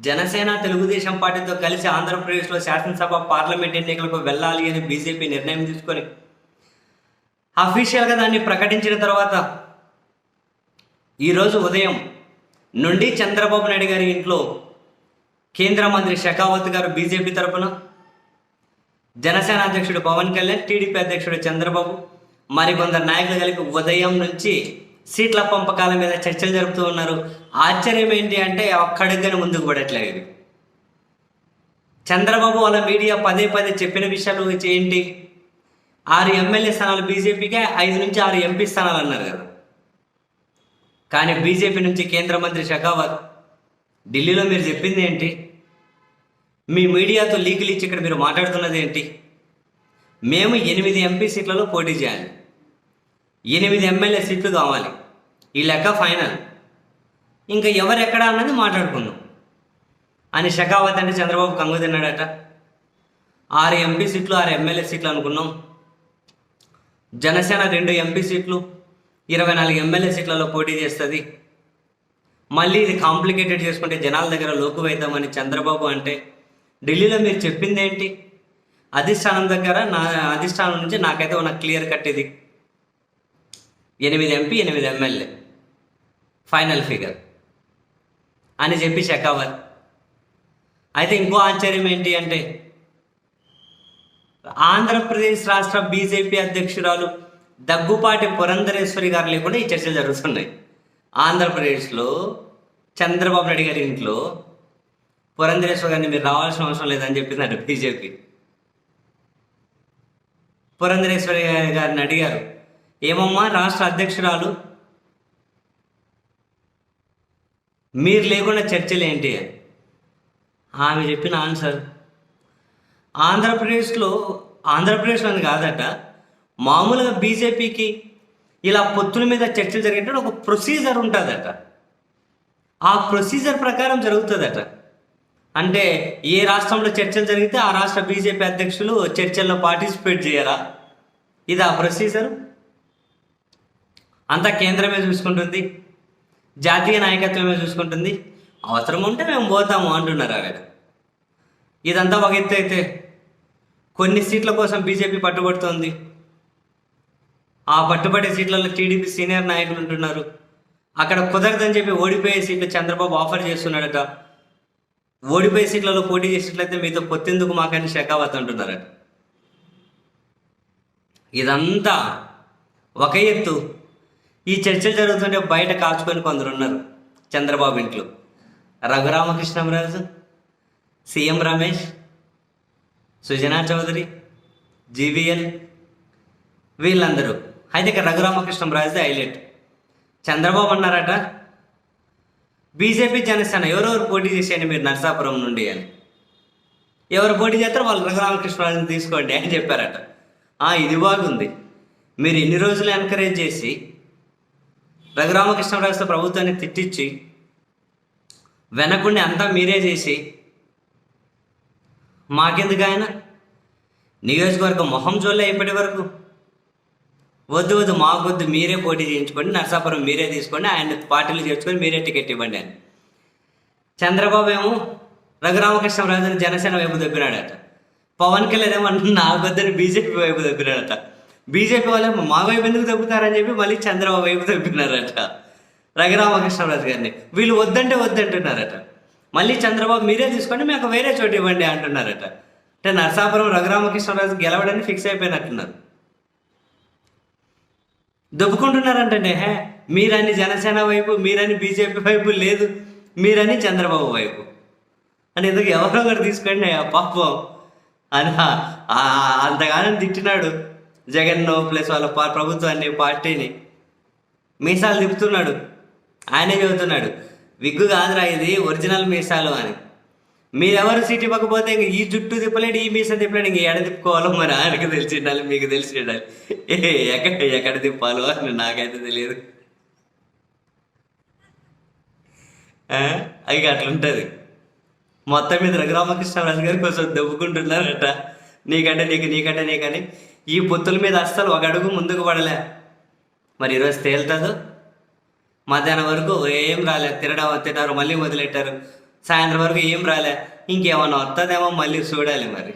జనసేన తెలుగుదేశం పార్టీతో కలిసి ఆంధ్రప్రదేశ్లో శాసనసభ పార్లమెంట్ ఎన్నికలకు వెళ్ళాలి అని బీజేపీ నిర్ణయం తీసుకొని అఫీషియల్గా దాన్ని ప్రకటించిన తర్వాత ఈరోజు ఉదయం నుండి చంద్రబాబు నాయుడు గారి ఇంట్లో కేంద్ర మంత్రి షెకావత్ గారు బీజేపీ తరఫున జనసేన అధ్యక్షుడు పవన్ కళ్యాణ్ టీడీపీ అధ్యక్షుడు చంద్రబాబు మరికొందరు నాయకులు కలిపి ఉదయం నుంచి సీట్ల పంపకాల మీద చర్చలు జరుపుతూ ఉన్నారు. ఆశ్చర్యం ఏంటి అంటే ఒక్కడిగానే ముందుకు పడట్లేదు. చంద్రబాబు వాళ్ళ మీడియా పదే పదే చెప్పిన విషయాలు ఏంటి? ఆరు ఎమ్మెల్యే స్థానాలు బీజేపీకే ఐదు నుంచి ఆరు ఎంపీ స్థానాలు అన్నారు కదా. కానీ బీజేపీ నుంచి కేంద్ర మంత్రి షెకావత్ ఢిల్లీలో మీరు చెప్పింది ఏంటి? మీ మీడియాతో లీకులు ఇచ్చి ఇక్కడ మీరు మాట్లాడుతున్నది ఏంటి? మేము ఎనిమిది ఎంపీ సీట్లలో పోటీ చేయాలి. ఎనిమిది ఎమ్మెల్యే సీట్లు కావాలి. ఈ లెక్క ఫైనల్. ఇంకా ఎవరు ఎక్కడ అన్నది మాట్లాడుకుందాం. అని షకావత్ అంటే చంద్రబాబు కంగు తిన్నాడట. ఆరు ఎంపీ సీట్లు ఆరు ఎమ్మెల్యే సీట్లు అనుకున్నాం. జనసేన రెండు ఎంపీ సీట్లు ఇరవై నాలుగు ఎమ్మెల్యే సీట్లలో పోటీ చేస్తుంది. మళ్ళీ ఇది కాంప్లికేటెడ్ చేసుకుంటే జనాల దగ్గర లోకు వైద్దామని చంద్రబాబు అంటే ఢిల్లీలో మీరు చెప్పింది ఏంటి అధిష్టానం దగ్గర నా అధిష్టానం నుంచి నాకైతే ఉన్న క్లియర్ కట్ ఇది. ఎనిమిది ఎంపీ ఎనిమిది ఎమ్మెల్యే. Final figure. అని చెప్పి షెకావత్ అయితే ఇంకో ఆశ్చర్యం ఏంటి అంటే ఆంధ్రప్రదేశ్ రాష్ట్ర బీజేపీ అధ్యక్షురాలు దగ్గుపాటి పురంధరేశ్వరి గారు లేకుండా ఈ చర్చలు జరుగుతున్నాయి. ఆంధ్రప్రదేశ్లో చంద్రబాబు నాయుడు గారి ఇంట్లో పురంధరేశ్వరి గారిని మీరు రావాల్సిన అవసరం లేదని చెప్పిందంట బీజేపీ. పురంధరేశ్వరి గారిని అడిగారు ఏమమ్మా రాష్ట్ర అధ్యక్షురాలు మీరు లేకుండా చర్చలు ఏంటి? ఆమె చెప్పిన ఆన్సర్. ఆంధ్రప్రదేశ్లో ఆంధ్రప్రదేశ్లో అని కాదట మామూలుగా బీజేపీకి ఇలా పొత్తుల మీద చర్చలు జరిగేటప్పుడు ఒక ప్రొసీజర్ ఉంటుందట. ఆ ప్రొసీజర్ ప్రకారం జరుగుతుందట. అంటే ఏ రాష్ట్రంలో చర్చలు జరిగితే ఆ రాష్ట్ర బీజేపీ అధ్యక్షులు చర్చల్లో పార్టిసిపేట్ చేయరా? ఇది ఆ ప్రొసీజర్ అంతా కేంద్రమే చూసుకుంటుంది. జాతీయ నాయకత్వమే చూసుకుంటుంది. అవసరం ఉంటే మేము పోతాము అంటున్నారు ఆవిడ. ఇదంతా ఒక ఎత్తు అయితే కొన్ని సీట్ల కోసం బీజేపీ పట్టుబడుతోంది. ఆ పట్టుబడే సీట్లలో టీడీపీ సీనియర్ నాయకులు ఉంటున్నారు. అక్కడ కుదరదని చెప్పి ఓడిపోయే సీట్లు చంద్రబాబు ఆఫర్ చేస్తున్నాడట. ఓడిపోయే సీట్లలో పోటీ చేసినట్లయితే మీతో పొత్తెందుకు మాకని షెకావత్ అంటున్నారట. ఇదంతా ఒక ఎత్తు. ఈ చర్చలు జరుగుతుంటే బయట కాచుకొని కొందరు ఉన్నారు. చంద్రబాబు ఇంట్లో. రఘురామకృష్ణరాజు సీఎం రమేష్ సుజనా చౌదరి జీవీఎల్ వీళ్ళందరూ. అయితే ఇక్కడ రఘురామకృష్ణరాజుది హైలైట్. చంద్రబాబు అన్నారట బీజేపీ జనసేన ఎవరెవరు పోటీ చేసేయండి మీరు నరసాపురం నుండి అని. ఎవరు పోటీ చేస్తారో? వాళ్ళు రఘురామకృష్ణరాజుని తీసుకోండి అని చెప్పారట. ఇది బాగుంది. మీరు ఎన్ని రోజులు ఎంకరేజ్ చేసి రఘురామకృష్ణరాజు ప్రభుత్వాన్ని తిట్టించి వెనకుండి అంతా మీరే చేసి మాకెందుకు ఆయన? నియోజకవర్గం మొహం చూడలే ఇప్పటి వరకు. వద్దు వద్దు మాకొద్దు మీరే పోటీ చేయించుకోండి నరసాపురం మీరే తీసుకోండి ఆయన పార్టీలు చేర్చుకొని మీరే టికెట్ ఇవ్వండి అని. చంద్రబాబు ఏమో రఘురామకృష్ణరాజుని జనసేన వైపు దొబ్బినాడట. పవన్ కళ్యాణ్ ఏమో నాకొద్దని బీజేపీ వైపు దొబ్బినాడట. బీజేపీ వాళ్ళు మా వైపు ఎందుకు తగ్గుతారని చెప్పి మళ్ళీ చంద్రబాబు వైపు తగ్గుతున్నారట. రఘురామకృష్ణరాజు గారిని. వీళ్ళు వద్దంటే వద్దంటున్నారట. మళ్ళీ చంద్రబాబు మీరే తీసుకోండి మీకు వేరే చోటు ఇవ్వండి అంటున్నారట. అంటే నరసాపురం రఘురామకృష్ణరాజు గెలవడానికి ఫిక్స్ అయిపోయినట్టున్నారు. దొబ్బుకుంటున్నారంటే హే మీరని జనసేన వైపు మీరని బీజేపీ వైపు లేదు మీరని చంద్రబాబు వైపు. అని ఎందుకు ఎవరో ఒకటి తీసుకోండి పాపం. అని అంతగానం తిట్టినాడు జగన్ ప్లస్ వాళ్ళ పా- ప్రభుత్వాన్ని పార్టీని. మీసాలు తిప్పుతున్నాడు. ఆయనే చెబుతున్నాడు. విగ్గు కాదురా ఇది ఒరిజినల్ మీసాలు అని. మీరెవరు సీట్ ఇవ్వకపోతే ఇంక ఈ జుట్టు తిప్పలేడు ఈ మీసం తిప్పలేడు ఇంక ఎడ తిప్పుకోవాలో మరి ఆయనకు తెలిసి ఉండాలి మీకు తెలిసి ఉండాలి ఏ ఎక్కడ ఎక్కడ తిప్పాలో అని నాకైతే తెలియదు. ఆ, అట్లుంటుంది. మొత్తం మీద రఘురామకృష్ణరాజు గారు కొంచెం దెబ్బకుంటున్నారట. నీకంటే నీకు నీకంటే నీకని. ఈ పొత్తుల మీద అస్సలు ఒక అడుగు ముందుకు పడలే. మరి ఈరోజు తేలుతుందో? మధ్యాహ్నం వరకు ఏం రాలేదు తినడం తిన్నారు మళ్ళీ వదిలేటారు సాయంత్రం వరకు ఏం రాలే. ఇంకేమన్నా వస్తుందేమో మళ్ళీ చూడాలి మరి.